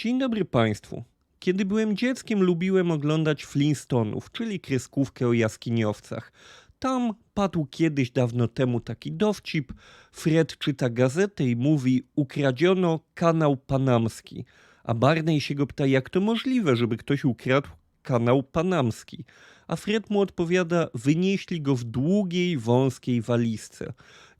Dzień dobry Państwu. Kiedy byłem dzieckiem, lubiłem oglądać Flintstonów, czyli kreskówkę o jaskiniowcach. Tam padł kiedyś dawno temu taki dowcip. Fred czyta gazetę i mówi: Ukradziono kanał panamski. A Barney się go pyta, jak to możliwe, żeby ktoś ukradł kanał panamski. A Fred mu odpowiada: Wynieśli go w długiej, wąskiej walizce.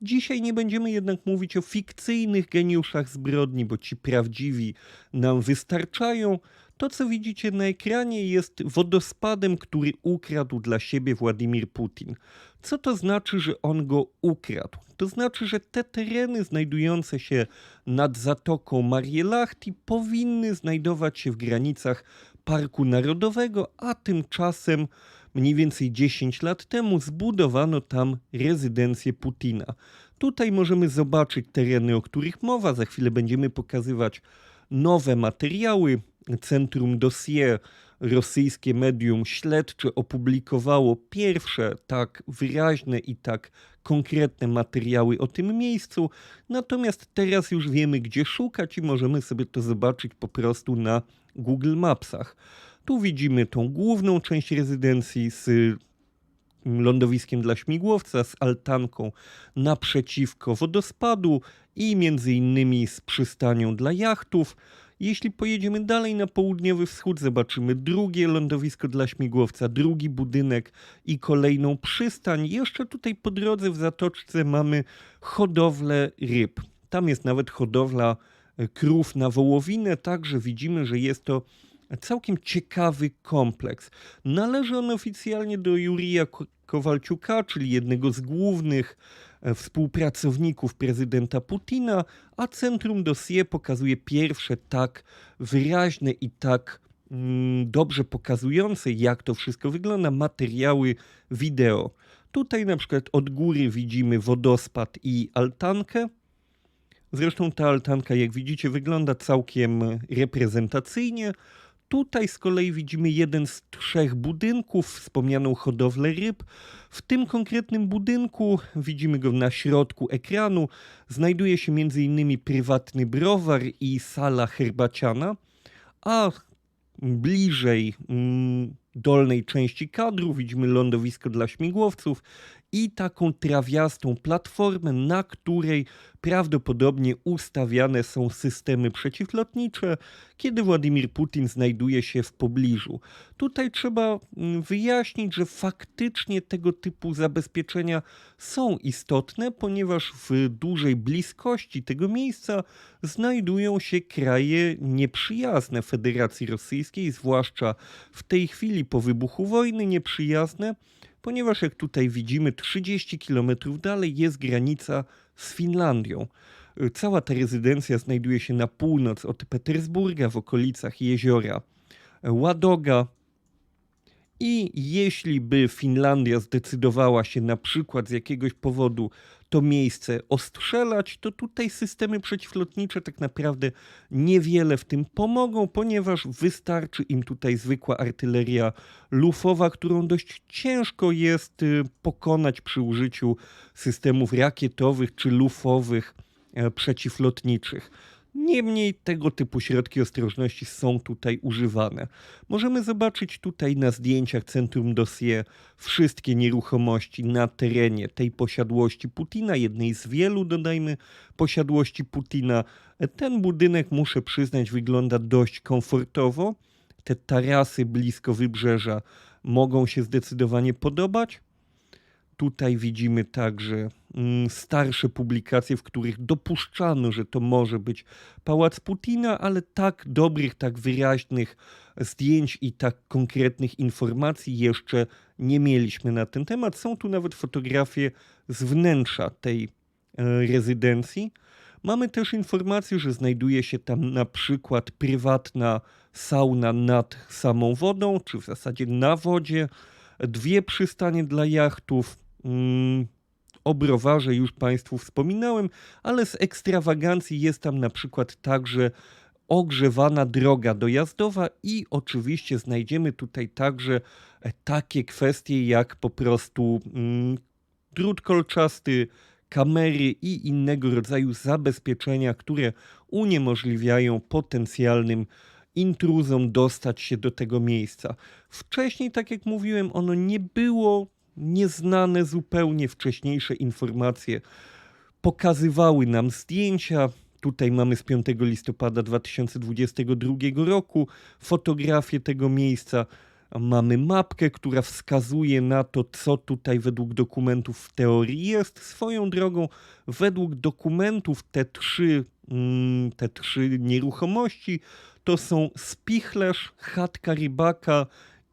Dzisiaj nie będziemy jednak mówić o fikcyjnych geniuszach zbrodni, bo ci prawdziwi nam wystarczają. To, co widzicie na ekranie, jest wodospadem, który ukradł dla siebie Władimir Putin. Co to znaczy, że on go ukradł? To znaczy, że te tereny znajdujące się nad zatoką Marielachti powinny znajdować się w granicach Parku Narodowego, a tymczasem mniej więcej 10 lat temu zbudowano tam rezydencję Putina. Tutaj możemy zobaczyć tereny, o których mowa. Za chwilę będziemy pokazywać nowe materiały. Centrum Dossier, rosyjskie medium śledcze, opublikowało pierwsze tak wyraźne i tak konkretne materiały o tym miejscu. Natomiast teraz już wiemy, gdzie szukać i możemy sobie to zobaczyć po prostu na Google Mapsach. Tu widzimy tą główną część rezydencji z lądowiskiem dla śmigłowca, z altanką naprzeciwko wodospadu i między innymi z przystanią dla jachtów. Jeśli pojedziemy dalej na południowy wschód, zobaczymy drugie lądowisko dla śmigłowca, drugi budynek i kolejną przystań. Jeszcze tutaj po drodze w zatoczce mamy hodowlę ryb. Tam jest nawet hodowla krów na wołowinę, także widzimy, że jest to całkiem ciekawy kompleks. Należy on oficjalnie do Jurija Kowalciuka, czyli jednego z głównych współpracowników prezydenta Putina, a Centrum Dossier pokazuje pierwsze tak wyraźne i tak mm, dobrze pokazujące, jak to wszystko wygląda, materiały wideo. Tutaj na przykład od góry widzimy wodospad i altankę. Zresztą ta altanka, jak widzicie, wygląda całkiem reprezentacyjnie. Tutaj z kolei widzimy jeden z trzech budynków, wspomnianą hodowlę ryb. W tym konkretnym budynku, widzimy go na środku ekranu, znajduje się m.in. prywatny browar i sala herbaciana, a bliżej mm, dolnej części kadru widzimy lądowisko dla śmigłowców i taką trawiastą platformę, na której prawdopodobnie ustawiane są systemy przeciwlotnicze, kiedy Władimir Putin znajduje się w pobliżu. Tutaj trzeba mm, wyjaśnić, że faktycznie tego typu zabezpieczenia są istotne, ponieważ w dużej bliskości tego miejsca znajdują się kraje nieprzyjazne Federacji Rosyjskiej, zwłaszcza w tej chwili po wybuchu wojny nieprzyjazne ponieważ jak tutaj widzimy 30 km dalej jest granica z Finlandią. Cała ta rezydencja znajduje się na północ od Petersburga w okolicach jeziora Ładoga. I jeśli by Finlandia zdecydowała się na przykład z jakiegoś powodu to miejsce ostrzelać, to tutaj systemy przeciwlotnicze tak naprawdę niewiele w tym pomogą, ponieważ wystarczy im tutaj zwykła artyleria lufowa, którą dość ciężko jest y, pokonać przy użyciu systemów rakietowych czy lufowych e, przeciwlotniczych. Niemniej tego typu środki ostrożności są tutaj używane. Możemy zobaczyć tutaj na zdjęciach Centrum Dossier wszystkie nieruchomości na terenie tej posiadłości Putina, jednej z wielu, dodajmy, posiadłości Putina. Ten budynek, muszę przyznać, wygląda dość komfortowo. Te tarasy blisko wybrzeża mogą się zdecydowanie podobać. Tutaj widzimy także starsze publikacje, w których dopuszczano, że to może być pałac Putina, ale tak dobrych, tak wyraźnych zdjęć i tak konkretnych informacji jeszcze nie mieliśmy na ten temat. Są tu nawet fotografie z wnętrza tej e, rezydencji. Mamy też informację, że znajduje się tam na przykład prywatna sauna nad samą wodą, czy w zasadzie na wodzie, dwie przystanie dla jachtów, Mm, o browarze już Państwu wspominałem, ale z ekstrawagancji jest tam na przykład także ogrzewana droga dojazdowa i oczywiście znajdziemy tutaj także e, takie kwestie jak po prostu mm, drut kolczasty, kamery i innego rodzaju zabezpieczenia, które uniemożliwiają potencjalnym intruzom dostać się do tego miejsca. Wcześniej, tak jak mówiłem, ono nie było nieznane zupełnie. Wcześniejsze informacje pokazywały nam zdjęcia. Tutaj mamy z 5 listopada 2022 roku fotografię tego miejsca. Mamy mapkę, która wskazuje na to, co tutaj według dokumentów w teorii jest. Swoją drogą, według dokumentów te trzy, mm, te trzy nieruchomości to są spichlerz, chatka rybaka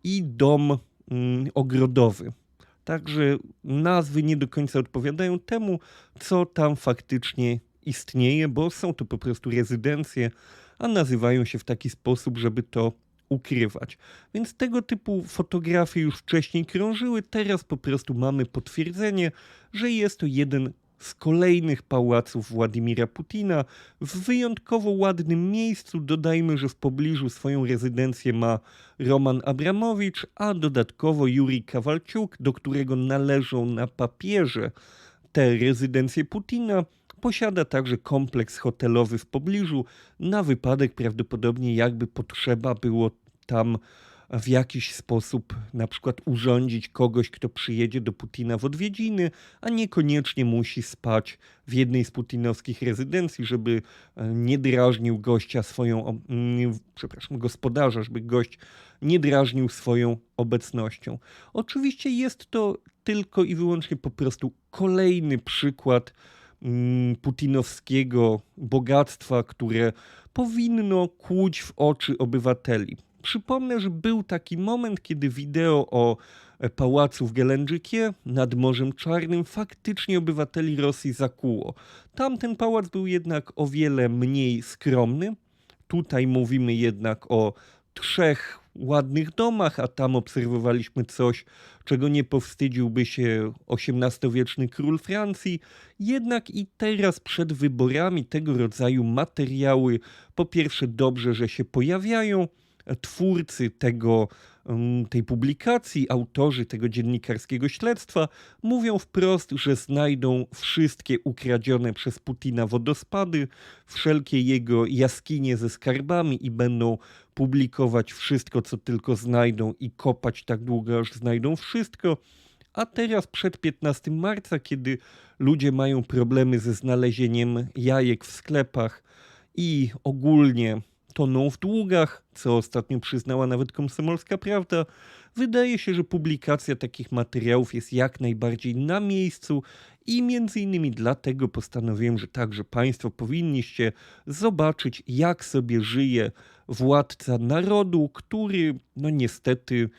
i dom mm, ogrodowy. Także nazwy nie do końca odpowiadają temu, co tam faktycznie istnieje, bo są to po prostu rezydencje, a nazywają się w taki sposób, żeby to ukrywać. Więc tego typu fotografie już wcześniej krążyły, teraz po prostu mamy potwierdzenie, że jest to jeden z kolejnych pałaców Władimira Putina w wyjątkowo ładnym miejscu. Dodajmy, że w pobliżu swoją rezydencję ma Roman Abramowicz, a dodatkowo Juri Kawalczuk, do którego należą na papierze te rezydencje Putina. Posiada także kompleks hotelowy w pobliżu, na wypadek prawdopodobnie jakby potrzeba było tam w jakiś sposób na przykład urządzić kogoś, kto przyjedzie do Putina w odwiedziny, a niekoniecznie musi spać w jednej z putinowskich rezydencji, żeby e, nie drażnił gościa swoją, przepraszam, gospodarza, żeby gość nie drażnił swoją obecnością. Oczywiście jest to tylko i wyłącznie po prostu kolejny przykład mm, putinowskiego bogactwa, które powinno kłuć w oczy obywateli. Przypomnę, że był taki moment, kiedy wideo o e, pałacu w Gelendżykie nad Morzem Czarnym faktycznie obywateli Rosji zakuło. Tamten pałac był jednak o wiele mniej skromny. Tutaj mówimy jednak o trzech ładnych domach, a tam obserwowaliśmy coś, czego nie powstydziłby się XVIII-wieczny król Francji. Jednak i teraz przed wyborami tego rodzaju materiały, po pierwsze dobrze, że się pojawiają, twórcy tego, tej publikacji, autorzy tego dziennikarskiego śledztwa mówią wprost, że znajdą wszystkie ukradzione przez Putina wodospady, wszelkie jego jaskinie ze skarbami i będą publikować wszystko, co tylko znajdą i kopać tak długo, aż znajdą wszystko. A teraz przed 15 marca, kiedy ludzie mają problemy ze znalezieniem jajek w sklepach i ogólnie toną w długach, co ostatnio przyznała nawet komsomolska prawda, wydaje się, że publikacja takich materiałów jest jak najbardziej na miejscu i między innymi dlatego postanowiłem, że także Państwo powinniście zobaczyć, jak sobie żyje władca narodu, który, no niestety,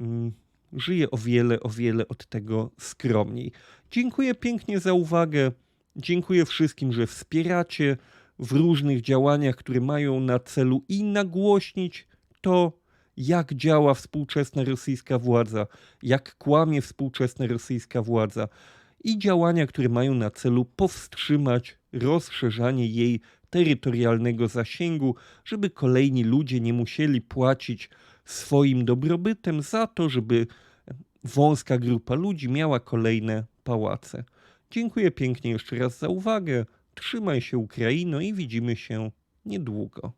mm, żyje o wiele, o wiele od tego skromniej. Dziękuję pięknie za uwagę. Dziękuję wszystkim, że wspieracie w różnych działaniach, które mają na celu i nagłośnić to, jak działa współczesna rosyjska władza, jak kłamie współczesna rosyjska władza, i działania, które mają na celu powstrzymać rozszerzanie jej terytorialnego zasięgu, żeby kolejni ludzie nie musieli płacić swoim dobrobytem za to, żeby wąska grupa ludzi miała kolejne pałace. Dziękuję pięknie jeszcze raz za uwagę. Trzymaj się Ukraino i widzimy się niedługo.